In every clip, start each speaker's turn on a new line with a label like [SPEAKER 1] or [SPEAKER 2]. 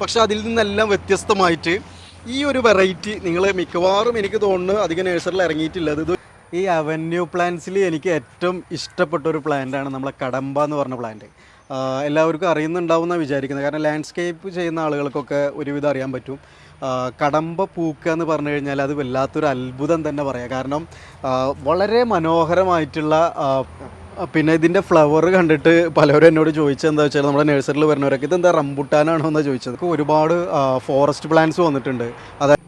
[SPEAKER 1] പക്ഷെ അതിൽ നിന്നെല്ലാം വ്യത്യസ്തമായിട്ട് ഈ ഒരു വെറൈറ്റി നിങ്ങൾ മിക്കവാറും എനിക്ക് തോന്നുന്നു അധികം നേഴ്സറിൽ ഇറങ്ങിയിട്ടില്ല. ഇത് ഈ അവന്യൂ പ്ലാന്റ്സിൽ എനിക്ക് ഏറ്റവും ഇഷ്ടപ്പെട്ട ഒരു പ്ലാന്റാണ് നമ്മളെ കടമ്പ എന്ന് പറഞ്ഞ പ്ലാന്റ് എല്ലാവർക്കും അറിയുന്നുണ്ടാവും എന്നാണ് വിചാരിക്കുന്നത്. കാരണം ലാൻഡ്സ്കേപ്പ് ചെയ്യുന്ന ആളുകൾക്കൊക്കെ ഒരുവിധം അറിയാൻ പറ്റും. കടമ്പ പൂക്ക എന്ന് പറഞ്ഞു കഴിഞ്ഞാൽ അത് വല്ലാത്തൊരു അത്ഭുതം തന്നെ പറയാം. കാരണം വളരെ മനോഹരമായിട്ടുള്ള പിന്നെ ഇതിന്റെ ഫ്ലവർ കണ്ടിട്ട് പലരും എന്നോട് ചോദിച്ചത് എന്താ വെച്ചാൽ നമ്മുടെ നഴ്സറിയിൽ വരുന്നവരൊക്കെ ഇത് ഇതെന്താ റംബുട്ടാനാണോ എന്നാണ് ചോദിച്ചത്? ഒരുപാട് ഫോറസ്റ്റ് പ്ലാന്റ്സ് വന്നിട്ടുണ്ട്. അതായത്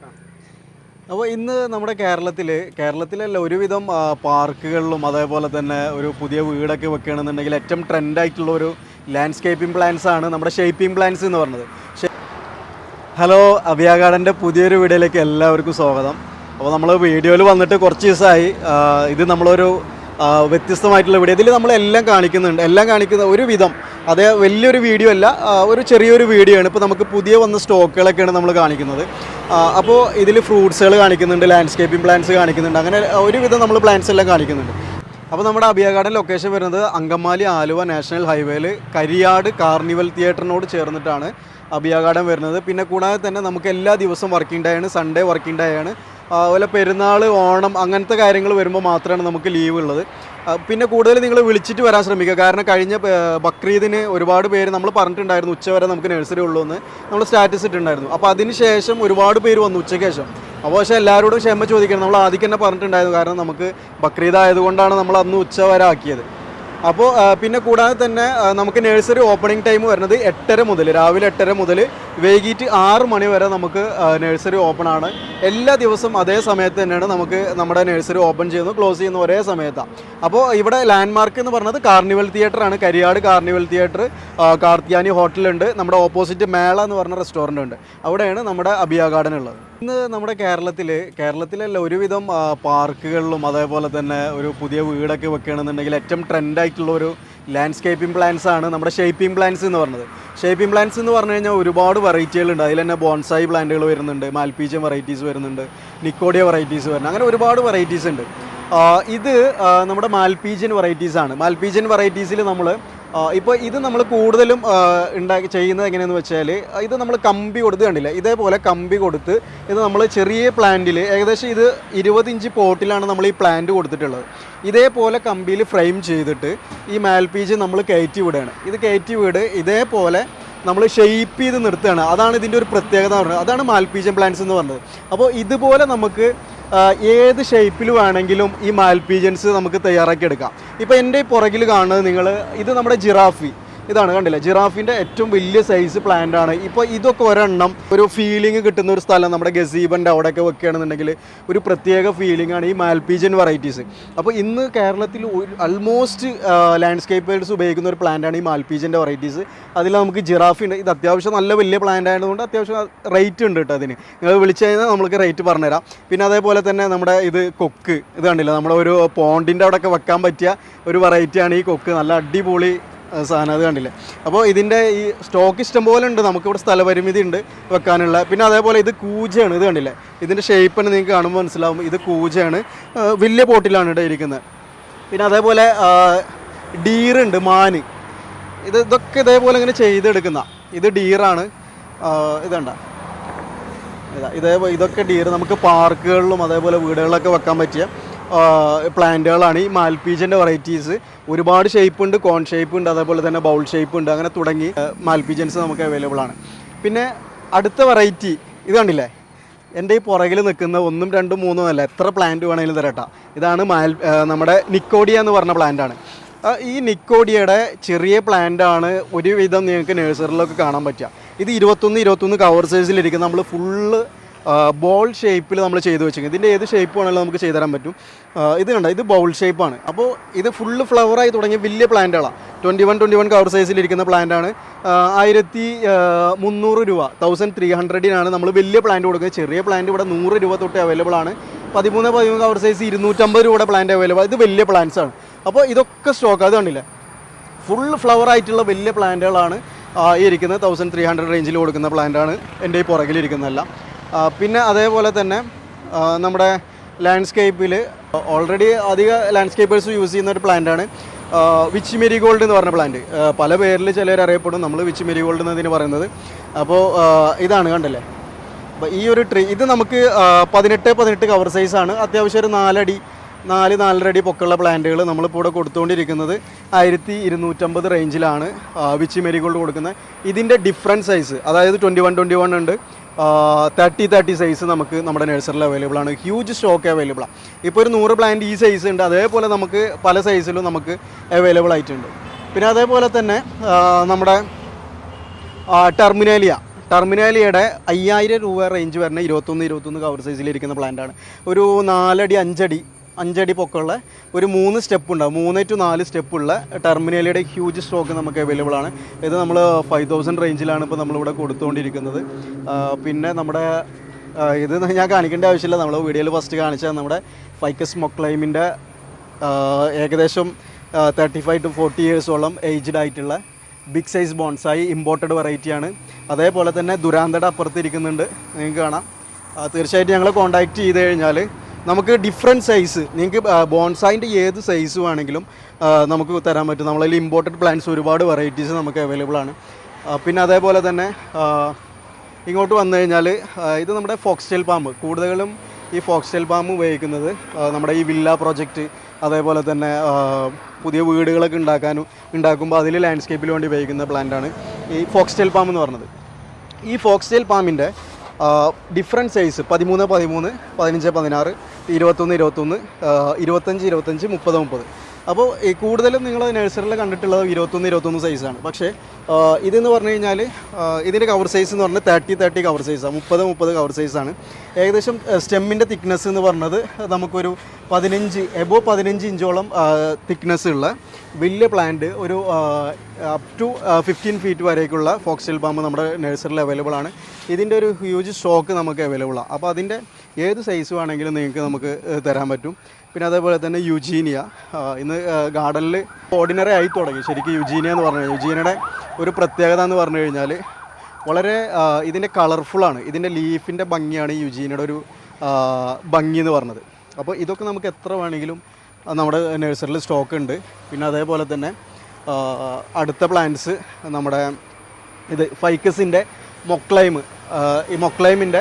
[SPEAKER 1] അപ്പോൾ ഇന്ന് നമ്മുടെ കേരളത്തിൽ കേരളത്തിലല്ല ഒരുവിധം പാർക്കുകളിലും അതേപോലെ തന്നെ ഒരു പുതിയ വീടൊക്കെ വെക്കുകയാണെന്നുണ്ടെങ്കിൽ ഏറ്റവും ട്രെൻഡായിട്ടുള്ള ഒരു ലാൻഡ്സ്കേപ്പിംഗ് പ്ലാന്റ്സ് ആണ് നമ്മുടെ ഷേപ്പിംഗ് പ്ലാന്റ്സ് എന്ന് പറഞ്ഞത്. ഹലോ അഭിയ ഗാർഡന്റെ പുതിയൊരു വീഡിയോയിലേക്ക് എല്ലാവർക്കും സ്വാഗതം. അപ്പോൾ നമ്മൾ വീഡിയോയിൽ വന്നിട്ട് കുറച്ച് ദിവസമായി. ഇത് നമ്മളൊരു വ്യത്യസ്തമായിട്ടുള്ള വീഡിയോ ഇതിൽ നമ്മളെല്ലാം കാണിക്കുന്നുണ്ട്. എല്ലാം കാണിക്കുന്ന ഒരു വിധം. അതേ വലിയൊരു വീഡിയോ അല്ല ഒരു ചെറിയൊരു വീഡിയോ ആണ്. ഇപ്പോൾ നമുക്ക് പുതിയ വന്ന സ്റ്റോക്കുകളൊക്കെയാണ് നമ്മൾ കാണിക്കുന്നത്. അപ്പോൾ ഇതിൽ ഫ്രൂട്ട്സുകൾ കാണിക്കുന്നുണ്ട് ലാൻഡ്സ്കേപ്പിംഗ് പ്ലാന്റ്സ് കാണിക്കുന്നുണ്ട്. അങ്ങനെ ഒരുവിധം നമ്മൾ പ്ലാന്റ്സ് എല്ലാം കാണിക്കുന്നുണ്ട്. അപ്പോൾ നമ്മുടെ അഭിയ ഗാർഡൻ ലൊക്കേഷൻ വരുന്നത് അങ്കമാലി ആലുവ നാഷണൽ ഹൈവേയിൽ കരിയാട് കാർണിവൽ തിയേറ്ററിനോട് ചേർന്നിട്ടാണ് അഭിയ ഗാർഡൻ വരുന്നത്. പിന്നെ കൂടാതെ തന്നെ നമുക്ക് എല്ലാ ദിവസവും വർക്കിംഗ് ഡേ ആണ് സൺഡേ വർക്കിംഗ് ഡേ ആണ്. അതുപോലെ പെരുന്നാൾ ഓണം അങ്ങനത്തെ കാര്യങ്ങൾ വരുമ്പോൾ മാത്രമാണ് നമുക്ക് ലീവ് ഉള്ളത്. പിന്നെ കൂടുതൽ നിങ്ങൾ വിളിച്ചിട്ട് വരാൻ ശ്രമിക്കുക. കാരണം കഴിഞ്ഞ ബക്രീദിന് ഒരുപാട് പേര് നമ്മൾ പറഞ്ഞിട്ടുണ്ടായിരുന്നു ഉച്ചവരെ നമുക്ക് നഴ്സറി ഉള്ളൂ എന്ന്. നമ്മൾ സ്റ്റാറ്റസ് ഇട്ടിട്ടുണ്ടായിരുന്നു. അപ്പോൾ അതിന് ശേഷം ഒരുപാട് പേര് വന്നു ഉച്ചയ്ക്ക് ശേഷം. അപ്പോൾ പക്ഷേ എല്ലാവരോടും ക്ഷമ ചോദിക്കണം. നമ്മൾ ആദ്യം തന്നെ പറഞ്ഞിട്ടുണ്ടായിരുന്നു. കാരണം നമുക്ക് ബക്രീദ് ആയതുകൊണ്ടാണ് നമ്മൾ അന്ന് ഉച്ച വരെ ആക്കിയത്. അപ്പോൾ പിന്നെ കൂടാതെ തന്നെ നമുക്ക് നഴ്സറി ഓപ്പണിംഗ് ടൈം വരുന്നത് എട്ടര മുതൽ രാവിലെ എട്ടര മുതൽ വൈകിട്ട് ആറ് മണി വരെ നമുക്ക് നഴ്സറി ഓപ്പൺ ആണ്. എല്ലാ ദിവസവും അതേ സമയത്ത് തന്നെയാണ് നമുക്ക് നമ്മുടെ നഴ്സറി ഓപ്പൺ ചെയ്യുന്നത് ക്ലോസ് ചെയ്യുന്ന ഒരേ സമയത്താണ് അപ്പോൾ ഇവിടെ ലാൻഡ്മാർക്ക് എന്ന് പറഞ്ഞത് കാർണിവൽ തിയേറ്റർ ആണ്. കരിയാട് കാർണിവൽ തിയേറ്റർ കാർത്തിയാനി ഹോട്ടലുണ്ട് നമ്മുടെ ഓപ്പോസിറ്റ് മേള എന്ന് പറഞ്ഞ റെസ്റ്റോറന്റ് ഉണ്ട്. അവിടെയാണ് നമ്മുടെ അബിയ ഗാർഡൻ ഉള്ളത്. ഇന്ന് നമ്മുടെ കേരളത്തിൽ കേരളത്തിലല്ല ഒരുവിധം പാർക്കുകളിലും അതേപോലെ തന്നെ ഒരു പുതിയ വീടൊക്കെ വെക്കുകയാണെന്നുണ്ടെങ്കിൽ ഏറ്റവും ട്രെൻഡായിട്ടുള്ള ഒരു ലാൻഡ്സ്കേപ്പിംഗ് പ്ലാൻസ് ആണ് നമ്മുടെ ഷേപ്പിംഗ് പ്ലാൻസ് എന്ന് പറഞ്ഞത്. ഷേപ്പിംഗ് പ്ലാൻസ് എന്ന് പറഞ്ഞു കഴിഞ്ഞാൽ ഒരുപാട് വെറൈറ്റികളുണ്ട് അതിൽ തന്നെ ബോൺസായി പ്ലാന്റുകൾ വരുന്നുണ്ട് മാൽപീജിയൻ വെറൈറ്റീസ് വരുന്നുണ്ട് നിക്കോഡിയ വെറൈറ്റീസ് വരുന്നുണ്ട് അങ്ങനെ ഒരുപാട് വെറൈറ്റീസ് ഉണ്ട്. ഇത് നമ്മുടെ മാൽപീജിയൻ വെറൈറ്റീസ് ആണ്. മാൽപീജിയൻ വെറൈറ്റീസിൽ നമ്മൾ ഇപ്പോൾ ഇത് നമ്മൾ കൂടുതലും ഉണ്ടാക്കി ചെയ്യുന്നത് എങ്ങനെയെന്ന് വെച്ചാൽ ഇത് നമ്മൾ കമ്പി കൊടുത്ത് കണ്ടില്ല? ഇതേപോലെ കമ്പി കൊടുത്ത് ഇത് നമ്മൾ ചെറിയ പ്ലാന്റിൽ ഏകദേശം ഇത് ഇരുപത് ഇഞ്ച് പോട്ടിലാണ് നമ്മൾ ഈ പ്ലാന്റ് കൊടുത്തിട്ടുള്ളത്. ഇതേപോലെ കമ്പിയിൽ ഫ്രെയിം ചെയ്തിട്ട് ഈ മാൽപീജ് നമ്മൾ കയറ്റി വിടുകയാണ്. ഇത് കയറ്റി വിട് ഇതേപോലെ നമ്മൾ ഷെയ്പ്പ് ചെയ്ത് നിർത്തുകയാണ്. അതാണ് ഇതിന്റെ ഒരു പ്രത്യേകത പറഞ്ഞത് അതാണ് മാൽപീജൻ പ്ലാന്റ്സ് എന്ന് പറഞ്ഞത്. അപ്പോൾ ഇതുപോലെ നമുക്ക് ഏത് ഷേപ്പിൽ വേണമെങ്കിലും ഈ മാൽപീജൻസ് നമുക്ക് തയ്യാറാക്കി എടുക്കാം. ഇപ്പോൾ എന്റെ പുറകിൽ കാണുന്നത് നിങ്ങൾ ഇത് നമ്മുടെ ജിറാഫി ഇതാണ് കണ്ടില്ലേ? ജിറാഫിന്റെ ഏറ്റവും വലിയ സൈസ് പ്ലാന്റ് ആണ്. ഇപ്പോൾ ഇതൊക്കെ ഒരെണ്ണം ഒരു ഫീലിംഗ് കിട്ടുന്ന ഒരു സ്ഥലം നമ്മുടെ ഗസീബന്റെ അവിടെയൊക്കെ വെക്കുകയാണെന്നുണ്ടെങ്കിൽ ഒരു പ്രത്യേക ഫീലിംഗ് ആണ് ഈ മാൽപീജൻ വെറൈറ്റീസ് അപ്പോൾ ഇന്ന് കേരളത്തിൽ ആൾമോസ്റ്റ് ലാൻഡ്സ്കേപ്പേഴ്സ് ഉപയോഗിക്കുന്ന ഒരു പ്ലാന്റ് ആണ് ഈ മാൽപീജന്റെ വെറൈറ്റീസ് അതിൽ നമുക്ക് ജിറാഫി ഉണ്ട്. ഇത് അത്യാവശ്യം നല്ല വലിയ പ്ലാന്റ് ആയതുകൊണ്ട് അത്യാവശ്യം റേറ്റ് ഉണ്ട് കേട്ടോ അതിന്. നിങ്ങൾ വിളിച്ചു കഴിഞ്ഞാൽ നമുക്ക് റേറ്റ് പറഞ്ഞുതരാം. പിന്നെ അതേപോലെ തന്നെ നമ്മുടെ ഇത് കൊക്ക്. ഇത് കണ്ടില്ല? നമ്മുടെ ഒരു പോണ്ടിന്റെ അവിടെയൊക്കെ വെക്കാൻ പറ്റിയ ഒരു വെറൈറ്റിയാണ് ഈ കൊക്ക്. നല്ല അടിപൊളി സാധനം അത് കണ്ടില്ല. അപ്പോൾ ഇതിന്റെ ഈ സ്റ്റോക്ക് ഇഷ്ടം പോലെ ഉണ്ട്. നമുക്കിവിടെ സ്ഥലപരിമിതി ഉണ്ട് വെക്കാനുള്ള. പിന്നെ അതേപോലെ ഇത് കൂജയാണ്. ഇത് കണ്ടില്ലേ? ഇതിന്റെ ഷേപ്പ് തന്നെ നിങ്ങൾക്ക് കാണുമ്പോൾ മനസ്സിലാവും. ഇത് കൂജയാണ്. വലിയ പോട്ടിലാണ് ഇവിടെ ഇരിക്കുന്നത്. പിന്നെ അതേപോലെ ഡീറുണ്ട്. മാന്. ഇത് ഇതൊക്കെ ഇതേപോലെ ഇങ്ങനെ ചെയ്തെടുക്കുന്ന. ഇത് ഡീറാണ്. ഇതണ്ട ഇതാ ഇതേ ഇതൊക്കെ ഡീർ നമുക്ക് പാർക്കുകളിലും അതേപോലെ വീടുകളിലൊക്കെ വെക്കാൻ പറ്റിയ പ്ലാന്റുകളാണ് ഈ മാൽപീജന്റെ വെറൈറ്റീസ് ഒരുപാട് ഷേപ്പ് ഉണ്ട് കോൺ ഷേപ്പ് ഉണ്ട് അതേപോലെ തന്നെ ബൗൾ ഷേപ്പ് ഉണ്ട് അങ്ങനെ തുടങ്ങി മാൽപീജൻസ് നമുക്ക് അവൈലബിൾ ആണ്. പിന്നെ അടുത്ത വെറൈറ്റി ഇത് കണ്ടില്ലേ? എന്റെ ഈ പുറകിൽ നിൽക്കുന്ന ഒന്നും രണ്ടും മൂന്നും അല്ല എത്ര പ്ലാന്റ് വേണമെങ്കിലും തരട്ടാ. ഇതാണ് മാൽ നമ്മുടെ നിക്കോഡിയ എന്ന് പറഞ്ഞ പ്ലാന്റ് ആണ്. ഈ നിക്കോഡിയയുടെ ചെറിയ പ്ലാന്റ് ആണ് ഒരുവിധം നിങ്ങൾക്ക് നഴ്സറിലൊക്കെ കാണാൻ പറ്റുക. ഇത് ഇരുപത്തൊന്ന് ഇരുപത്തൊന്ന് കവർ സൈസിലിരിക്കുന്ന നമ്മൾ ഫുള്ള് ബോൾ ഷേപ്പിൽ നമ്മൾ ചെയ്തു വെച്ചിരിക്കുന്നത്. ഇതിന്റെ ഏത് ഷേപ്പ് വേണമെങ്കിലും നമുക്ക് ചെയ്തു തരാൻ പറ്റും. ഇത് കണ്ട? ഇത് ബൗൾ ഷേപ്പാണ് അപ്പോൾ ഇത് ഫുള്ള് ഫ്ലവറായി തുടങ്ങിയ വലിയ പ്ലാന്റുകളാണ് twenty one twenty one cover സൈസിലിരിക്കുന്ന പ്ലാന്റാണ് ആയിരത്തി മുന്നൂറ് രൂപ തൗസൻഡ് ത്രീ ഹൺഡ്രഡിനാണ് നമ്മൾ വലിയ പ്ലാന്റ് കൊടുക്കുന്നത്. ചെറിയ പ്ലാന്റ് ഇവിടെ നൂറ് രൂപ തൊട്ട് അവൈലബിൾ ആണ്. പതിമൂന്ന് പതിമൂന്ന് കവർ സൈസ് ഇരുന്നൂറ്റമ്പത് രൂപയുടെ പ്ലാന്റ് അവൈലബിൾ ഇത് വലിയ പ്ലാന്റ്സ് ആണ്. അപ്പോൾ ഇതൊക്കെ സ്റ്റോക്ക് അത് കണ്ടില്ല? ഫുൾ ഫ്ലവർ ആയിട്ടുള്ള വലിയ പ്ലാന്റുകളാണ് ഈ ഇരിക്കുന്നത്. തൗസൻഡ് ത്രീ ഹൺഡ്രഡ് റേഞ്ചിൽ കൊടുക്കുന്ന പ്ലാന്റാണ് എന്റെ ഈ പുറകിലിരിക്കുന്നതെല്ലാം പിന്നെ അതേപോലെ തന്നെ നമ്മുടെ ലാൻഡ്സ്കേപ്പിൽ ഓൾറെഡി അധിക ലാൻഡ്സ്കേപ്പേഴ്സ് യൂസ് ചെയ്യുന്ന ഒരു പ്ലാന്റാണ് വിച്ച് മെരി ഗോൾഡ് എന്ന് പറഞ്ഞ പ്ലാന്റ് പല പേരിൽ ചിലർ അറിയപ്പെടും നമ്മൾ വിച്ച് മെരി ഗോൾഡ് എന്നതിന് പറയുന്നത് അപ്പോൾ ഇതാണ് കണ്ടല്ലേ? അപ്പോൾ ഈ ഒരു ട്രീ ഇത് നമുക്ക് പതിനെട്ട് പതിനെട്ട് കവർ സൈസാണ് അത്യാവശ്യം ഒരു നാലടി നാല് നാലര അടി പൊക്കമുള്ള പ്ലാന്റുകൾ നമ്മളിപ്പോൾ ഇവിടെ കൊടുത്തുകൊണ്ടിരിക്കുന്നത് ആയിരത്തി ഇരുന്നൂറ്റമ്പത് റേഞ്ചിലാണ് വിച്ചി മെരിഗോൾഡ് കൊടുക്കുന്നത്. ഇതിന്റെ ഡിഫറെന്റ് സൈസ് അതായത് ട്വന്റി വൺ ട്വന്റി വൺ ഉണ്ട് തേർട്ടി തേർട്ടി സൈസ് നമുക്ക് നമ്മുടെ നഴ്സറിയിൽ അവൈലബിൾ ആണ്. ഹ്യൂജ് സ്റ്റോക്ക് അവൈലബിൾ ആണ് ഇപ്പോൾ ഒരു നൂറ് പ്ലാന്റ് ഈ സൈസ് ഉണ്ട്. അതേപോലെ നമുക്ക് പല സൈസിലും നമുക്ക് അവൈലബിൾ ആയിട്ടുണ്ട്. പിന്നെ അതേപോലെ തന്നെ നമ്മുടെ ടെർമിനേലിയ ടെർമിനേലിയുടെ അയ്യായിരം രൂപ റേഞ്ച് വരുന്ന ഇരുപത്തൊന്ന് ഇരുപത്തൊന്ന് കവർ സൈസിലിരിക്കുന്ന പ്ലാന്റാണ് ഒരു നാലടി അഞ്ചടി അഞ്ചടി പൊക്കമുള്ള ഒരു മൂന്ന് സ്റ്റെപ്പ് ഉണ്ടാവും മൂന്ന് ടു നാല് സ്റ്റെപ്പുള്ള ടെർമിനലിയുടെ ഹ്യൂജ് സ്റ്റോക്ക് നമുക്ക് അവൈലബിൾ ആണ്. ഇത് നമ്മൾ ഫൈവ് തൗസൻഡ് റേഞ്ചിലാണ് ഇപ്പോൾ നമ്മളിവിടെ കൊടുത്തുകൊണ്ടിരിക്കുന്നത് പിന്നെ നമ്മുടെ ഇത് ഞാൻ കാണിക്കേണ്ട ആവശ്യമില്ല. നമ്മൾ വീഡിയോയിൽ ഫസ്റ്റ് കാണിച്ചാൽ നമ്മുടെ ഫൈക്കസ് മൊക്ലൈമിന്റെ ഏകദേശം തേർട്ടി ഫൈവ് ടു ഫോർട്ടി ഇയേഴ്സോളം ഏജ്ഡ് ആയിട്ടുള്ള ബിഗ് സൈസ് ബോൺസായി ഇമ്പോർട്ടഡ് വെറൈറ്റിയാണ് അതേപോലെ തന്നെ ദുരാന്തയുടെ അപ്പുറത്തിരിക്കുന്നുണ്ട് നിങ്ങൾക്ക് കാണാം. തീർച്ചയായിട്ടും ഞങ്ങൾ കോൺടാക്റ്റ് ചെയ്ത് കഴിഞ്ഞാൽ നമുക്ക് ഡിഫറെന്റ് സൈസ് നിങ്ങൾക്ക് ബോൺസായിന്റെ ഏത് സൈസ് വേണമെങ്കിലും നമുക്ക് തരാൻ പറ്റും. നമ്മളതിൽ ഇമ്പോർട്ടഡ് പ്ലാന്റ്സ് ഒരുപാട് വെറൈറ്റീസ് നമുക്ക് അവൈലബിൾ ആണ്. പിന്നെ അതേപോലെ തന്നെ ഇങ്ങോട്ട് വന്നു കഴിഞ്ഞാൽ ഇത് നമ്മുടെ ഫോക്സ്റ്റൈൽ പാമ്പ് കൂടുതലും ഈ ഫോക്സ്റ്റൈൽ പാമ്പ് ഉപയോഗിക്കുന്നത് നമ്മുടെ ഈ വില്ല പ്രോജക്റ്റ് അതേപോലെ തന്നെ പുതിയ വീടുകളൊക്കെ ഉണ്ടാക്കാനും ഉണ്ടാക്കുമ്പോൾ അതിൽ ലാൻഡ്സ്കേപ്പിൽ വേണ്ടി ഉപയോഗിക്കുന്ന പ്ലാന്റാണ് ഈ ഫോക്സ്റ്റൈൽ പാമ്പ് എന്ന് പറഞ്ഞത്. ഈ ഫോക്സ്റ്റൈൽ പാമ്പിന്റെ ഡിഫറെന്റ് സൈസ് പതിമൂന്ന് പതിമൂന്ന് പതിനഞ്ച് പതിനാറ് ഇരുപത്തൊന്ന് ഇരുപത്തൊന്ന് ഇരുപത്തഞ്ച് ഇരുപത്തഞ്ച് മുപ്പത് മുപ്പത്. അപ്പോൾ ഈ കൂടുതലും നിങ്ങൾ നഴ്സറിയിൽ കണ്ടിട്ടുള്ളത് ഇരുപത്തൊന്ന് ഇരുപത്തൊന്ന് സൈസാണ് പക്ഷേ ഇതെന്ന് പറഞ്ഞു കഴിഞ്ഞാൽ ഇതിന്റെ കവർ സൈസ് എന്ന് പറഞ്ഞാൽ തേർട്ടി തേർട്ടി കവർ സൈസാണ് മുപ്പത് മുപ്പത് കവർ സൈസാണ് ഏകദേശം സ്റ്റെമ്മിന്റെ തിക്നെസ് എന്ന് പറഞ്ഞത് നമുക്കൊരു പതിനഞ്ച് എബോ പതിനഞ്ച് ഇഞ്ചോളം തിക്നെസ് ഉള്ള വലിയ പ്ലാന്റ് ഒരു അപ് ടു ഫിഫ്റ്റീൻ ഫീറ്റ് വരേക്കുള്ള ഫോക്സിൽ പാമ്പ് നമ്മുടെ നഴ്സറിയിൽ അവൈലബിൾ ആണ്. ഇതിന്റെ ഒരു ഹ്യൂജ് സ്റ്റോക്ക് നമുക്ക് അവൈലബിൾ ആണ് അപ്പോൾ അതിന്റെ ഏത് സൈസ് വേണമെങ്കിലും നിങ്ങൾക്ക് നമുക്ക് തരാൻ പറ്റും. പിന്നെ അതേപോലെ തന്നെ യുജീനിയ. ഇന്ന് ഗാർഡനിൽ ഓർഡിനറി ആയി തുടങ്ങി. ശരിക്കും യുജീനിയ എന്ന് പറഞ്ഞു യുജീനിയുടെ ഒരു പ്രത്യേകത എന്ന് പറഞ്ഞു കഴിഞ്ഞാൽ വളരെ ഇതിന്റെ കളർഫുള്ളാണ് ഇതിന്റെ ലീഫിന്റെ ഭംഗിയാണ് ഈ യുജീനിയുടെ ഒരു ഭംഗി എന്ന് പറഞ്ഞത്. അപ്പോൾ ഇതൊക്കെ നമുക്ക് എത്ര വേണമെങ്കിലും നമ്മുടെ നഴ്സറിയിൽ സ്റ്റോക്ക് ഉണ്ട്. പിന്നെ അതേപോലെ തന്നെ അടുത്ത പ്ലാന്റ്സ് നമ്മുടെ ഇത് ഫൈക്കസിന്റെ മൊക്ലൈം ഈ മൊക്ലൈമിന്റെ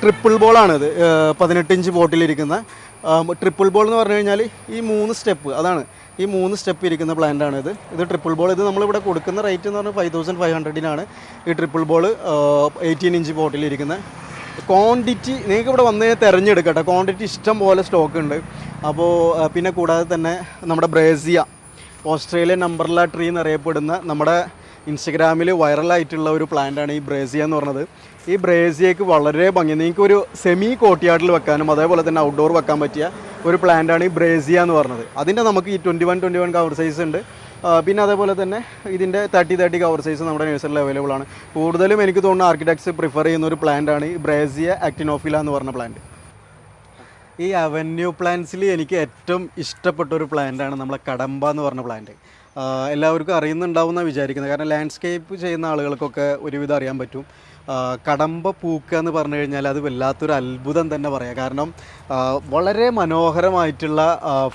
[SPEAKER 1] ട്രിപ്പിൾ ബോളാണിത് പതിനെട്ട് ഇഞ്ച് ബോട്ടിലിരിക്കുന്ന ട്രിപ്പിൾ ബോൾ എന്ന് പറഞ്ഞു കഴിഞ്ഞാൽ ഈ മൂന്ന് സ്റ്റെപ്പ് അതാണ്. ഈ മൂന്ന് സ്റ്റെപ്പ് ഇരിക്കുന്ന പ്ലാന്റ് ഇത്. ഇത് ട്രിപ്പിൾ ബോൾ ഇത് നമ്മളിവിടെ കൊടുക്കുന്ന റേറ്റ് എന്ന് പറഞ്ഞാൽ ഫൈവ് തൗസൻഡ് ഫൈവ് ഹൺഡ്രഡിനാണ് ഈ ട്രിപ്പിൾ ബോൾ എയ്റ്റീൻ ഇഞ്ച് ബോട്ടിലിരിക്കുന്ന ക്വാണ്ടിറ്റി നിങ്ങൾക്ക് ഇവിടെ വന്ന് തിരഞ്ഞെടുക്കട്ടെ ക്വാണ്ടിറ്റി ഇഷ്ടം പോലെ സ്റ്റോക്ക് ഉണ്ട്. അപ്പോൾ പിന്നെ കൂടാതെ തന്നെ നമ്മുടെ ബ്രേസിയ ഓസ്ട്രേലിയൻ നമ്പർല ട്രീ എന്നറിയപ്പെടുന്ന നമ്മുടെ ഇൻസ്റ്റഗ്രാമിൽ വൈറലായിട്ടുള്ള ഒരു പ്ലാന്റാണ് ഈ ബ്രേസിയ എന്ന് പറഞ്ഞത്. ഈ ബ്രേസിയക്ക് വളരെ ഭംഗി. നിങ്ങൾക്ക് ഒരു സെമി കോട്ടിയാട്ടിൽ വെക്കാനും അതേപോലെ തന്നെ ഔട്ട്ഡോർ വെക്കാൻ പറ്റിയ ഒരു പ്ലാന്റാണ് ഈ ബ്രേസിയ എന്ന് പറഞ്ഞത്. അതിന്റെ നമുക്ക് ഈ twenty one twenty one cover size ഉണ്ട് പിന്നെ അതേപോലെ തന്നെ ഇതിന്റെ തേർട്ടി തേർട്ടി കവർ സൈസ് നമ്മുടെ നഴ്സറിൽ അവൈലബിൾ ആണ്. കൂടുതലും എനിക്ക് തോന്നുന്ന ആർക്കിടെക്ട്സ് പ്രിഫർ ചെയ്യുന്ന ഒരു പ്ലാന്റാണ് ഈ ബ്രേസിയ ആക്ടിനോഫില എന്ന് പറഞ്ഞ പ്ലാന്റ് ഈ അവന്യൂ പ്ലാന്റ്സിൽ എനിക്ക് ഏറ്റവും ഇഷ്ടപ്പെട്ട ഒരു പ്ലാന്റാണ് നമ്മളെ കടമ്പ എന്ന് പറഞ്ഞ പ്ലാന്റ് എല്ലാവർക്കും അറിയുന്നുണ്ടാവുന്ന വിചാരിക്കുന്നത്. കാരണം ലാൻഡ്സ്കേപ്പ് ചെയ്യുന്ന ആളുകൾക്കൊക്കെ ഒരുവിധം അറിയാൻ പറ്റും. കടമ്പ പൂക്ക എന്ന് പറഞ്ഞു കഴിഞ്ഞാൽ അത് വല്ലാത്തൊരു അത്ഭുതം തന്നെ പറയാം. കാരണം വളരെ മനോഹരമായിട്ടുള്ള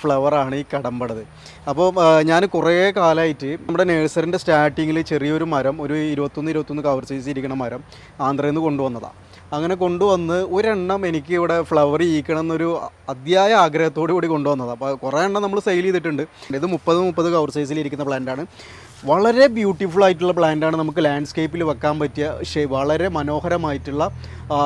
[SPEAKER 1] ഫ്ലവറാണ് ഈ കടമ്പടത്. അപ്പോൾ ഞാൻ കുറേ കാലമായിട്ട് നമ്മുടെ നേഴ്സറിന്റെ സ്റ്റാർട്ടിങ്ങിൽ ചെറിയൊരു മരം ഒരു ഇരുപത്തൊന്ന് ഇരുപത്തൊന്ന് കവർ സൈസ് ഇരിക്കുന്ന മരം ആന്ധ്രയിൽ നിന്ന് കൊണ്ടുവന്നതാണ് അങ്ങനെ കൊണ്ടുവന്ന് ഒരെണ്ണം എനിക്ക് ഇവിടെ ഫ്ലവർ ഈക്കണം എന്നൊരു അതിയായ ആഗ്രഹത്തോടു കൂടി കൊണ്ടുവന്നത്. അപ്പോൾ കുറേ എണ്ണം നമ്മൾ സെയിൽ ചെയ്തിട്ടുണ്ട്. ഇത് മുപ്പത് മുപ്പത് കവർ സൈസിൽ ഇരിക്കുന്ന പ്ലാന്റാണ് വളരെ ബ്യൂട്ടിഫുൾ ആയിട്ടുള്ള പ്ലാന്റാണ് നമുക്ക് ലാൻഡ്സ്കേപ്പിൽ വെക്കാൻ പറ്റിയ ഷേ- വളരെ മനോഹരമായിട്ടുള്ള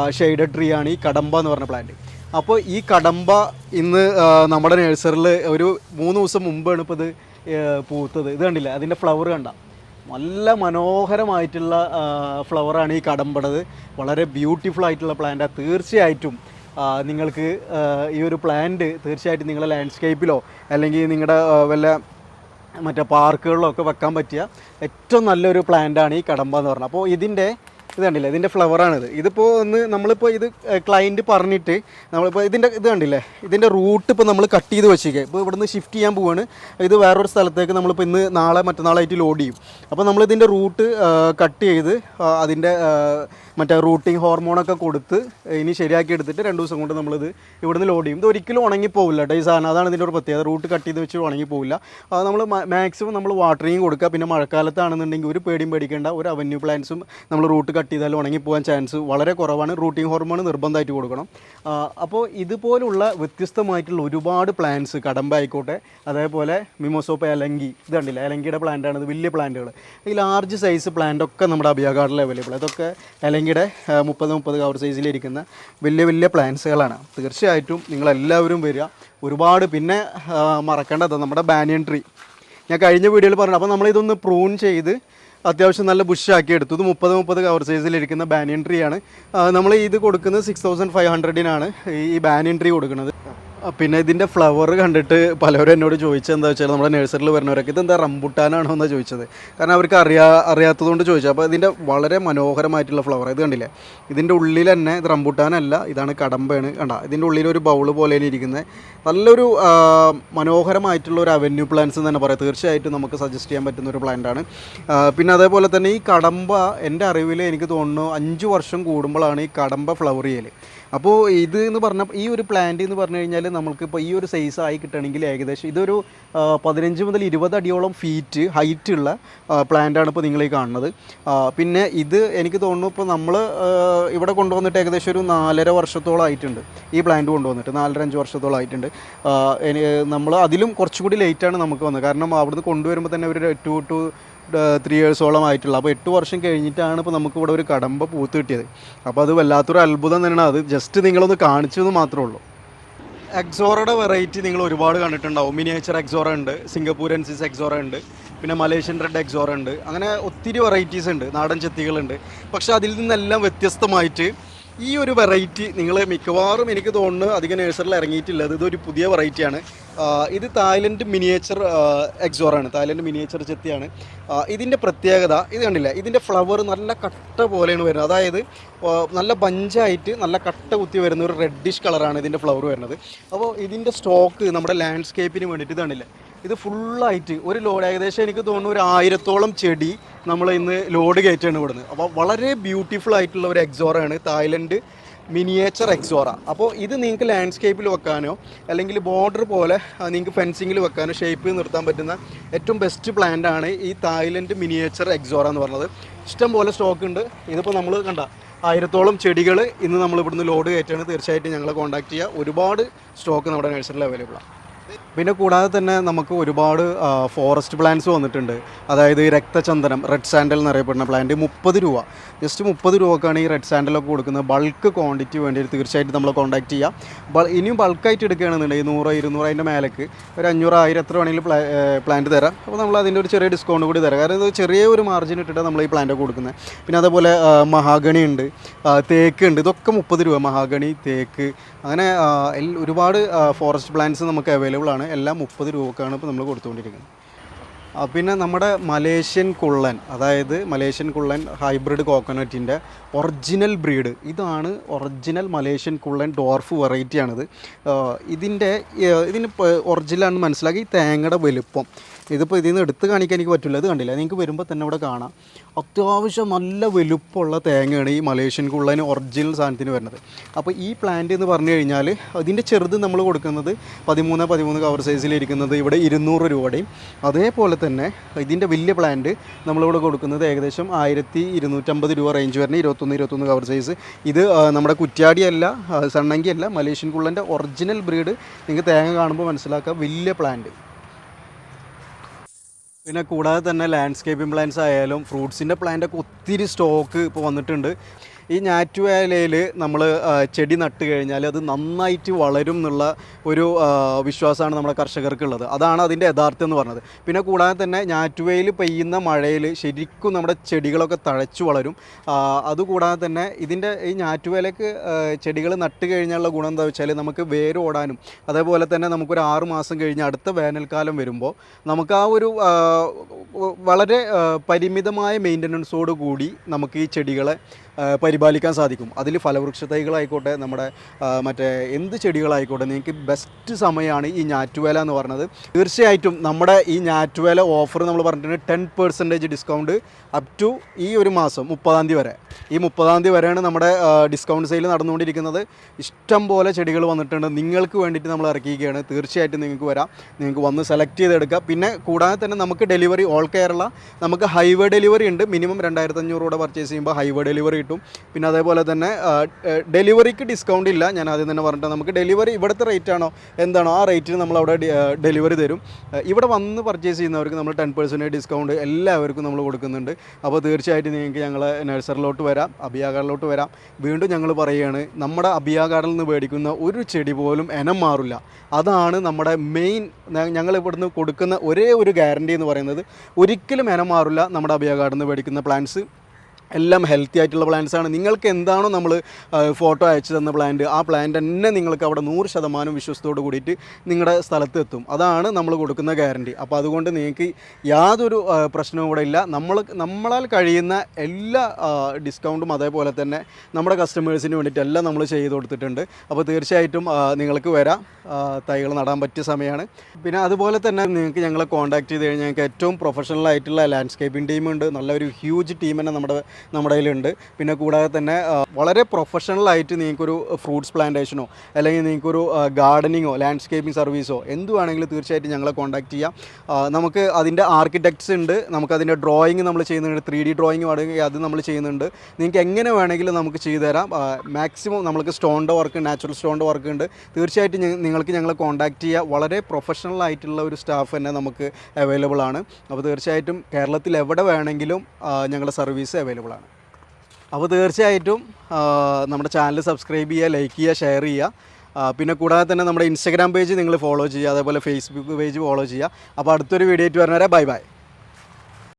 [SPEAKER 1] ഷെയ്ഡഡ് ട്രീ ആണ് ഈ കടമ്പ എന്ന് പറഞ്ഞ പ്ലാന്റ് അപ്പോൾ ഈ കടമ്പ ഇന്ന് നമ്മുടെ നഴ്സറിൽ ഒരു മൂന്ന് ദിവസം മുമ്പാണ് ഇപ്പോൾ ഇത് പൂത്തത്. ഇത് കണ്ടില്ല? അതിന്റെ ഫ്ലവർ കണ്ട. നല്ല മനോഹരമായിട്ടുള്ള ഫ്ലവറാണ് ഈ കടമ്പടത്. വളരെ ബ്യൂട്ടിഫുൾ ആയിട്ടുള്ള പ്ലാന്റാണ് തീർച്ചയായിട്ടും നിങ്ങൾക്ക് ഈ ഒരു പ്ലാന്റ് തീർച്ചയായിട്ടും നിങ്ങളുടെ ലാൻഡ്സ്കേപ്പിലോ അല്ലെങ്കിൽ നിങ്ങളുടെ വല്ല മറ്റേ പാർക്കുകളിലൊക്കെ വെക്കാൻ പറ്റിയ ഏറ്റവും നല്ലൊരു പ്ലാന്റ് ആണ് ഈ കടമ്പ എന്ന് പറഞ്ഞത് അപ്പോൾ ഇതിന്റെ ഇത് കണ്ടില്ലേ? ഇതിന്റെ ഫ്ലവറാണിത് ഇതിപ്പോൾ ഒന്ന് നമ്മളിപ്പോൾ ഇത് ക്ലയന്റ് പറഞ്ഞിട്ട് നമ്മളിപ്പോൾ ഇതിന്റെ ഇത് കണ്ടില്ലേ? ഇതിന്റെ റൂട്ട് ഇപ്പോൾ നമ്മൾ കട്ട് ചെയ്ത് വെച്ചേക്കുക ഇപ്പോൾ ഇവിടുന്ന് ഷിഫ്റ്റ് ചെയ്യാൻ പോവാണ്. ഇത് വേറൊരു സ്ഥലത്തേക്ക് നമ്മളിപ്പോൾ ഇന്ന് നാളെ മറ്റന്നാളായിട്ട് ലോഡ് ചെയ്യും. അപ്പോൾ നമ്മളിതിന്റെ റൂട്ട് കട്ട് ചെയ്ത് അതിന്റെ മറ്റേ റൂട്ടിങ് ഹോർമോണൊക്കെ കൊടുത്ത് ഇനി ശരിയാക്കി എടുത്തിട്ട് രണ്ട് ദിവസം കൊണ്ട് നമ്മളിത് ഇവിടുന്ന് ലോഡ് ചെയ്യും. ഇത് ഒരിക്കലും ഉണങ്ങിപ്പോവില്ല കേട്ടോ ഈ സാധനം. അതാണ് ഇതിന്റെ ഒരു പ്രത്യേകത. റൂട്ട് കട്ട് ചെയ്ത് വെച്ച് ഉണങ്ങിപ്പോവില്ല നമ്മൾ മാക്സിമം നമ്മൾ വാട്ടറിങ് കൊടുക്കുക. പിന്നെ മഴക്കാലത്താണെന്നുണ്ടെങ്കിൽ ഒരു പേടിയും പേടിക്കേണ്ട ഒരു അവന്യൂ പ്ലാന്റ്സും നമ്മൾ റൂട്ട് കട്ട് ചെയ്താൽ ഉണങ്ങിപ്പോകാൻ ചാൻസ് വളരെ കുറവാണ്. റൂട്ടിങ് ഹോർമോൺ നിർബന്ധമായിട്ട് കൊടുക്കണം. അപ്പോൾ ഇതുപോലുള്ള വ്യത്യസ്തമായിട്ടുള്ള ഒരുപാട് പ്ലാന്റ്സ് കടമ്പ ആയിക്കോട്ടെ അതേപോലെ മിമോസോപ്പ് എലങ്കി ഇത് കണ്ടില്ല? എലങ്കിയുടെ പ്ലാന്റാണ് ഇത് വലിയ പ്ലാന്റുകൾ ഈ ലാർജ് സൈസ് പ്ലാന്റ് ഒക്കെ നമ്മുടെ അഭിയ ഗാർഡിൽ അവൈലബിൾ അതൊക്കെ എലങ്കിയുടെ മുപ്പത് മുപ്പത് കവർ സൈസിലിരിക്കുന്ന വലിയ വലിയ പ്ലാന്റ്സുകളാണ് തീർച്ചയായിട്ടും നിങ്ങളെല്ലാവരും വരിക. ഒരുപാട് പിന്നെ മറക്കേണ്ടത് നമ്മുടെ ബാനിയൻ ട്രീ ഞാൻ കഴിഞ്ഞ വീഡിയോയിൽ പറഞ്ഞു. അപ്പോൾ നമ്മളിതൊന്ന് പ്രൂൺ ചെയ്ത് അത്യാവശ്യം നല്ല ബുഷാക്കി എടുത്തു. ഇത് മുപ്പത് മുപ്പത് കവർ സൈസിലിരിക്കുന്ന ബാനിയൻ ട്രീ ആണ്. നമ്മൾ ഇത് കൊടുക്കുന്നത് സിക്സ് തൗസൻഡ് ഫൈവ് ഹൺഡ്രഡിനാണ് ഈ ബാനിയൻ ട്രീ കൊടുക്കുന്നത്. പിന്നെ ഇതിന്റെ ഫ്ലവർ കണ്ടിട്ട് പലരും എന്നോട് ചോദിച്ചത് എന്താ വെച്ചാൽ നമ്മുടെ നഴ്സറിയിൽ വരുന്നവരൊക്കെ ഇത് ഇതെന്താ റംബുട്ടാനാണോ എന്നാണ് ചോദിച്ചത്. കാരണം അവർക്ക് അറിയാ അറിയാത്തതുകൊണ്ട് ചോദിച്ചു. അപ്പോൾ ഇതിന്റെ വളരെ മനോഹരമായിട്ടുള്ള ഫ്ലവർ ഇത് കണ്ടില്ലേ? ഇതിന്റെ ഉള്ളിൽ തന്നെ ഇത് റംബുട്ടാനല്ല ഇതാണ് കടമ്പയാണ്. കണ്ട ഇതിന്റെ ഉള്ളിൽ ഒരു ബൗൾ പോലെ ഇരിക്കുന്നത്. നല്ലൊരു മനോഹരമായിട്ടുള്ള ഒരു അവന്യൂ പ്ലാന്റ്സ് എന്ന് തന്നെ പറയാം. തീർച്ചയായിട്ടും നമുക്ക് സജസ്റ്റ് ചെയ്യാൻ പറ്റുന്ന ഒരു പ്ലാന്റാണ് പിന്നെ അതേപോലെ തന്നെ ഈ കടമ്പ എന്റെ അറിവിൽ എനിക്ക് തോന്നുന്നു അഞ്ച് വർഷം കൂടുമ്പോഴാണ് ഈ കടമ്പ ഫ്ലവർ ചെയ്യൽ അപ്പോൾ ഇത് എന്ന് പറഞ്ഞ ഈ ഒരു പ്ലാന്റ് എന്ന് പറഞ്ഞു കഴിഞ്ഞാൽ നമുക്കിപ്പോൾ ഈ ഒരു സൈസ് ആയി കിട്ടണമെങ്കിൽ ഏകദേശം ഇതൊരു പതിനഞ്ച് മുതൽ ഇരുപത് അടിയോളം ഫീറ്റ് ഹൈറ്റ് ഉള്ള പ്ലാന്റാണ് ഇപ്പോൾ നിങ്ങൾ ഈ കാണുന്നത്. പിന്നെ ഇത് എനിക്ക് തോന്നുന്നു ഇപ്പോൾ നമ്മൾ ഇവിടെ കൊണ്ടുവന്നിട്ട് ഏകദേശം ഒരു നാലര വർഷത്തോളം ആയിട്ടുണ്ട് ഈ പ്ലാന്റ് കൊണ്ടുവന്നിട്ട്. നാലര അഞ്ച് വർഷത്തോളം ആയിട്ടുണ്ട്. നമ്മൾ അതിലും കുറച്ചുകൂടി ലേറ്റാണ് നമുക്ക് വന്നത്. കാരണം അവിടുന്ന് കൊണ്ടുവരുമ്പോൾ തന്നെ ഒരു ടു ടു ത്രീ ഇയേഴ്സോളം ആയിട്ടുള്ള. അപ്പോൾ എട്ട് വർഷം കഴിഞ്ഞിട്ടാണ് ഇപ്പോൾ നമുക്ക് ഇവിടെ ഒരു കടമ്പ പൂത്ത് കിട്ടിയത്. അപ്പോൾ അത് വല്ലാത്തൊരു അത്ഭുതം തന്നെയാണ്. അത് ജസ്റ്റ് നിങ്ങളൊന്ന് കാണിച്ചതെന്ന് മാത്രമേ ഉള്ളൂ. എക്സോറയുടെ വെറൈറ്റി നിങ്ങൾ ഒരുപാട് കണ്ടിട്ടുണ്ടാവും. മിനിയേച്ചർ എക്സോറ ഉണ്ട് സിംഗപ്പൂരൻസിസ് എക്സോറ ഉണ്ട് പിന്നെ മലേഷ്യൻ റെഡ് എക്സോറ ഉണ്ട്. അങ്ങനെ ഒത്തിരി വെറൈറ്റീസ് ഉണ്ട് നാടൻ ചെത്തികളുണ്ട്. പക്ഷേ അതിൽ നിന്നെല്ലാം വ്യത്യസ്തമായിട്ട് ഈ ഒരു വെറൈറ്റി നിങ്ങൾ മിക്കവാറും എനിക്ക് തോന്നുന്നു അധികം നേഴ്സറിൽ ഇറങ്ങിയിട്ടില്ല ഇത് ഇതൊരു പുതിയ വെറൈറ്റിയാണ് ഇത് തായ്ലൻഡ് മിനിയേച്ചർ എക്സോറാണ് തായ്ലൻഡ് മിനിയേച്ചർ ചെത്തിയാണ്. ഇതിന്റെ പ്രത്യേകത ഇത് കണ്ടില്ല? ഇതിന്റെ ഫ്ലവർ നല്ല കട്ട പോലെയാണ് വരുന്നത്. അതായത് നല്ല ബഞ്ചായിട്ട് നല്ല കട്ട കുത്തി വരുന്ന ഒരു റെഡിഷ് കളറാണ് ഇതിന്റെ ഫ്ലവർ വരുന്നത്. അപ്പോൾ ഇതിന്റെ സ്റ്റോക്ക് നമ്മുടെ ലാൻഡ്സ്കേപ്പിന് വേണ്ടിയിട്ട് ഇത് കണ്ടില്ല? ഇത് ഫുള്ളായിട്ട് ഒരു ലോഡ് ഏകദേശം എനിക്ക് തോന്നുന്നു ഒരു ആയിരത്തോളം ചെടി നമ്മൾ ഇന്ന് ലോഡ് കയറ്റാണ് ഇവിടുന്ന്. അപ്പോൾ വളരെ ബ്യൂട്ടിഫുൾ ആയിട്ടുള്ള ഒരു എക്സോറാണ് തായ്ലൻഡ് മിനിയേച്ചർ എക്സോറ അപ്പോൾ ഇത് നിങ്ങൾക്ക് ലാൻഡ്സ്കേപ്പിൽ വെക്കാനോ അല്ലെങ്കിൽ ബോർഡർ പോലെ നിങ്ങൾക്ക് ഫെൻസിങ്ങിൽ വെക്കാനോ ഷേപ്പ് നിർത്താൻ പറ്റുന്ന ഏറ്റവും ബെസ്റ്റ് പ്ലാന്റ് ആണ് ഈ തായ്ലൻഡ് മിനിയേച്ചർ എക്സോറ എന്ന് പറഞ്ഞത്. ഇഷ്ടം പോലെ സ്റ്റോക്ക് ഉണ്ട്. ഇതിപ്പോൾ നമ്മൾ കണ്ട ആയിരത്തോളം ചെടികൾ ഇന്ന് നമ്മൾ ഇവിടുന്ന് ലോഡ് കയറ്റാണ്. തീർച്ചയായിട്ടും ഞങ്ങളെ കോൺടാക്ട് ചെയ്യുക ഒരുപാട് സ്റ്റോക്ക് നമ്മുടെ നഴ്സറിയിൽ അവൈലബിൾ ആണ് പിന്നെ കൂടാതെ തന്നെ നമുക്ക് ഒരുപാട് ഫോറസ്റ്റ് പ്ലാന്റ്സ് വന്നിട്ടുണ്ട്. അതായത് രക്തചന്ദനം റെഡ് സാൻഡൽ എന്നറിയപ്പെടുന്ന പ്ലാന്റ് മുപ്പത് രൂപ. ജസ്റ്റ് മുപ്പത് രൂപക്കാണ് ഈ റെഡ് സാൻഡലൊക്കെ കൊടുക്കുന്നത്. ബൾക്ക് ക്വാണ്ടിറ്റി വേണ്ടി തീർച്ചയായിട്ടും നമ്മൾ കോൺടാക്ട് ചെയ്യാം. ഇനിയും ബൾക്കായിട്ട് എടുക്കുകയാണെന്നുണ്ടെങ്കിൽ നൂറ് ഇരുന്നൂറ് അതിന്റെ മേലേക്ക് ഒരു അഞ്ഞൂറ് ആയിരം എത്ര വേണമെങ്കിലും പ്ലാ പ്ലാന്റ് തരാം. അപ്പോൾ നമ്മൾ അതിന്റെ ഒരു ചെറിയ ഡിസ്കൗണ്ട് കൂടി തരാം. കാരണം ഇത് ചെറിയ ഒരു മാർജിൻ ഇട്ടിട്ട് നമ്മൾ ഈ പ്ലാന്റ് കൊടുക്കുന്നത്. പിന്നെ അതുപോലെ മഹാഗണി ഉണ്ട് തേക്ക് ഉണ്ട്. ഇതൊക്കെ മുപ്പത് രൂപ. മഹാഗണി തേക്ക് അങ്ങനെ ഒരുപാട് ഫോറസ്റ്റ് പ്ലാന്റ്സ് നമുക്ക് അവൈലബിൾ ആണ്. എല്ലാം മുപ്പത് രൂപക്കാണ് ഇപ്പോൾ നമ്മൾ കൊടുത്തുകൊണ്ടിരിക്കുന്നത്. പിന്നെ നമ്മുടെ മലേഷ്യൻ കുള്ളൻ അതായത് മലേഷ്യൻ കുള്ളൻ ഹൈബ്രിഡ് കോക്കനട്ടിന്റെ ഒറിജിനൽ ബ്രീഡ്. ഇതാണ് ഒറിജിനൽ മലേഷ്യൻ കുള്ളൻ ഡോർഫ് വെറൈറ്റിയാണിത്. ഇതിന്റെ ഇതിന് ഒറിജിനലാണെന്ന് മനസ്സിലാക്കി തേങ്ങയുടെ വലുപ്പം. ഇതിപ്പോൾ ഇതിൽ നിന്ന് എടുത്ത് കാണിക്കാൻ എനിക്ക് പറ്റില്ല. അത് കണ്ടില്ല? നിങ്ങൾക്ക് വരുമ്പോൾ തന്നെ ഇവിടെ കാണാം. അത്യാവശ്യം നല്ല വലുപ്പമുള്ള തേങ്ങയാണ് ഈ മലേഷ്യൻ കുള്ളതിന് ഒറിജിനൽ സാധനത്തിന് വരുന്നത്. അപ്പോൾ ഈ പ്ലാന്റ് എന്ന് പറഞ്ഞു കഴിഞ്ഞാൽ അതിന്റെ ചെറുത് നമ്മൾ കൊടുക്കുന്നത് പതിമൂന്ന് പതിമൂന്ന് കവർ സൈസിലിരിക്കുന്നത് ഇവിടെ ഇരുന്നൂറ് രൂപയുടെയും അതേപോലെ തന്നെ ഇതിന്റെ വലിയ പ്ലാന്റ് നമ്മളിവിടെ കൊടുക്കുന്നത് ഏകദേശം ആയിരത്തി ഇരുന്നൂറ്റമ്പത് രൂപ റേഞ്ച് വരുന്ന ഇരുപത്തൊന്ന് ഇരുപത്തൊന്ന് കവർ സൈസ് ഇത് നമ്മുടെ കുറ്റ്യാടിയല്ല സണ്ണങ്കി സണ്ണങ്കിയല്ല മലേഷ്യൻ കുള്ളന്റെ ഒറിജിനൽ ബ്രീഡ് നിങ്ങൾക്ക് തേങ്ങ കാണുമ്പോൾ മനസ്സിലാക്കാം വലിയ പ്ലാന്റ് പിന്നെ കൂടാതെ തന്നെ ലാൻഡ്സ്കേപ്പിംഗ് പ്ലാന്റ്സ് ആയാലും ഫ്രൂട്ട്സിന്റെ പ്ലാന്റ് ഒക്കെ ഒത്തിരി സ്റ്റോക്ക് ഇപ്പോൾ വന്നിട്ടുണ്ട്. ഈ ഞാറ്റുവേലയിൽ നമ്മൾ ചെടി നട്ട് കഴിഞ്ഞാൽ അത് നന്നായിട്ട് വളരും എന്നുള്ള ഒരു വിശ്വാസമാണ് നമ്മുടെ കർഷകർക്കുള്ളത്. അതാണ് അതിന്റെ യഥാർത്ഥം എന്ന് പറഞ്ഞത്. പിന്നെ കൂടാതെ തന്നെ ഞാറ്റുവേയിൽ പെയ്യുന്ന മഴയിൽ ശരിക്കും നമ്മുടെ ചെടികളൊക്കെ തഴച്ചു വളരും. അതുകൂടാതെ തന്നെ ഇതിന്റെ ഈ ഞാറ്റുവേലക്ക് ചെടികൾ നട്ട് കഴിഞ്ഞാലുള്ള ഗുണം എന്താ വെച്ചാൽ നമുക്ക് വേരോടാനും അതേപോലെ തന്നെ നമുക്കൊരു ആറ് മാസം കഴിഞ്ഞ് അടുത്ത വേനൽക്കാലം വരുമ്പോൾ നമുക്ക് ആ ഒരു വളരെ പരിമിതമായ മെയിന്റനൻസോട് കൂടി നമുക്ക് ഈ ചെടികളെ ആ, പരിപാലിക്കാൻ സാധിക്കും. അതിൽ ഫലവൃക്ഷ തൈകളായിക്കോട്ടെ നമ്മുടെ മറ്റേ എന്ത് ചെടികളായിക്കോട്ടെ നിങ്ങൾക്ക് ബെസ്റ്റ് സമയമാണ് ഈ ഞാറ്റുവേല എന്ന് പറഞ്ഞത് തീർച്ചയായിട്ടും നമ്മുടെ ഈ ഞാറ്റുവേല ഓഫർ നമ്മൾ പറഞ്ഞിട്ടുണ്ട് ten percentage discount up to ഈ ഒരു മാസം മുപ്പതാം തീയതി വരെ. ഈ മുപ്പതാം തീയതി വരെയാണ് നമ്മുടെ ഡിസ്കൗണ്ട് സെയിൽ നടന്നുകൊണ്ടിരിക്കുന്നത്. ഇഷ്ടം പോലെ ചെടികൾ വന്നിട്ടുണ്ട്. നിങ്ങൾക്ക് വേണ്ടിയിട്ട് നമ്മൾ ഇറക്കിയിരിക്കുകയാണ്. തീർച്ചയായിട്ടും നിങ്ങൾക്ക് വരാം. നിങ്ങൾക്ക് വന്ന് സെലക്ട് ചെയ്തെടുക്കാം. പിന്നെ കൂടാതെ തന്നെ നമുക്ക് ഡെലിവറി ഓൾ കേരള. നമുക്ക് ഹൈവേ ഡെലിവറി ഉണ്ട്. മിനിമം രണ്ടായിരത്തഞ്ഞൂറ് കൂടെ പർച്ചേസ് ചെയ്യുമ്പോൾ ഹൈവേ ഡെലിവറി കിട്ടും. പിന്നെ അതേപോലെ തന്നെ ഡെലിവറിക്ക് ഡിസ്കൗണ്ട് ഇല്ല. ഞാൻ ആദ്യം തന്നെ പറഞ്ഞിട്ട് നമുക്ക് ഡെലിവറി ഇവിടുത്തെ റേറ്റ് ആണോ എന്താണോ ആ റേറ്റിന് നമ്മൾ അവിടെ ഡെലിവറി തരും. ഇവിടെ വന്ന് പർച്ചേസ് ചെയ്യുന്നവർക്ക് നമ്മൾ ടെൻ പെർസെന്റേജ് ഡിസ്കൗണ്ട് എല്ലാവർക്കും നമ്മൾ കൊടുക്കുന്നുണ്ട്. അപ്പോൾ തീർച്ചയായിട്ടും നിങ്ങൾക്ക് ഞങ്ങൾ നഴ്സറിലോട്ട് വരാം അബിയാഗാർഡിലോട്ട് വരാം. വീണ്ടും ഞങ്ങൾ പറയുകയാണ് നമ്മുടെ അബിയാഗാർഡിൽ നിന്ന് മേടിക്കുന്ന ഒരു ചെടി പോലും എനം മാറില്ല. അതാണ് നമ്മുടെ മെയിൻ ഞങ്ങൾ ഇവിടുന്ന് കൊടുക്കുന്ന ഒരേ ഒരു ഗ്യാരണ്ടി എന്ന് പറയുന്നത് ഒരിക്കലും എനം മാറില്ല നമ്മുടെ അബിയാഗാർഡിൽ നിന്ന് മേടിക്കുന്ന പ്ലാന്റ്സ് എല്ലാം ഹെൽത്തി ആയിട്ടുള്ള പ്ലാന്റ്സ് ആണ്. നിങ്ങൾക്ക് എന്താണോ നമ്മൾ ഫോട്ടോ അയച്ചു തന്ന പ്ലാന്റ് ആ പ്ലാന്റ് തന്നെ നിങ്ങൾക്ക് അവിടെ നൂറ് ശതമാനം വിശ്വസത്തോട് കൂടിയിട്ട് നിങ്ങളുടെ സ്ഥലത്ത് എത്തും. അതാണ് നമ്മൾ കൊടുക്കുന്ന ഗ്യാരണ്ടി അപ്പോൾ അതുകൊണ്ട് നിങ്ങൾക്ക് യാതൊരു പ്രശ്നവും ഇവിടെ ഇല്ല. നമ്മൾ നമ്മളാൽ കഴിയുന്ന എല്ലാ ഡിസ്കൗണ്ടും അതേപോലെ തന്നെ നമ്മുടെ കസ്റ്റമേഴ്സിന് വേണ്ടിയിട്ടെല്ലാം നമ്മൾ ചെയ്ത് കൊടുത്തിട്ടുണ്ട്. അപ്പോൾ തീർച്ചയായിട്ടും നിങ്ങൾക്ക് വരാം. തൈകൾ നടാൻ പറ്റിയ സമയമാണ് പിന്നെ അതുപോലെ തന്നെ നിങ്ങൾക്ക് ഞങ്ങളെ കോൺടാക്ട് ചെയ്ത് കഴിഞ്ഞാൽ ഞങ്ങൾക്ക് ഏറ്റവും പ്രൊഫഷണൽ ആയിട്ടുള്ള ലാൻഡ്സ്കേപ്പിംഗ് ടീമുണ്ട് നല്ലൊരു ഹ്യൂജ് ടീം തന്നെ നമ്മുടെ നമ്മുടെ കയ്യിലുണ്ട്. പിന്നെ കൂടാതെ തന്നെ വളരെ പ്രൊഫഷണൽ ആയിട്ട് നിങ്ങൾക്കൊരു ഫ്രൂട്ട്സ് പ്ലാന്റേഷനോ അല്ലെങ്കിൽ നിങ്ങൾക്കൊരു ഗാർഡനിങ്ങോ ലാൻഡ്സ്കേപ്പിംഗ് സർവീസോ എന്ത് വേണമെങ്കിലും തീർച്ചയായിട്ടും ഞങ്ങളെ കോൺടാക്ട് ചെയ്യാം. നമുക്ക് അതിന്റെ ആർക്കിടെക്ട്സ് ഉണ്ട്. നമുക്ക് അതിന്റെ ഡ്രോയിങ് നമ്മൾ ചെയ്യുന്നുണ്ട്. ത്രീ ഡി ഡ്രോയിങ് വേണമെങ്കിൽ അത് നമ്മൾ ചെയ്യുന്നുണ്ട്. നിങ്ങൾക്ക് എങ്ങനെ വേണമെങ്കിലും നമുക്ക് ചെയ്തു തരാം. മാക്സിമം നമുക്ക് സ്റ്റോണിന്റെ വർക്ക് നാച്ചുറൽ സ്റ്റോണിന്റെ വർക്ക് ഉണ്ട്. തീർച്ചയായിട്ടും നിങ്ങൾക്ക് ഞങ്ങളെ കോൺടാക്ട് ചെയ്യുക വളരെ പ്രൊഫഷണൽ ആയിട്ടുള്ള ഒരു സ്റ്റാഫ് തന്നെ നമുക്ക് അവൈലബിൾ ആണ്. അപ്പോൾ തീർച്ചയായിട്ടും കേരളത്തിൽ എവിടെ വേണമെങ്കിലും ഞങ്ങളുടെ സർവീസ് അവൈലബിൾ ആണ് അപ്പോൾ തീർച്ചയായിട്ടും നമ്മുടെ ചാനൽ സബ്സ്ക്രൈബ് ചെയ്യുക ലൈക്ക് ചെയ്യുക ഷെയർ ചെയ്യുക. പിന്നെ കൂടാതെ തന്നെ നമ്മുടെ ഇൻസ്റ്റാഗ്രാം പേജ് നിങ്ങൾ ഫോളോ ചെയ്യുക അതേപോലെ ഫേസ്ബുക്ക് പേജ് ഫോളോ ചെയ്യുക. അപ്പോൾ അടുത്തൊരു വീഡിയോ ആയിട്ട് വരുന്നവരെ ബൈ ബൈ.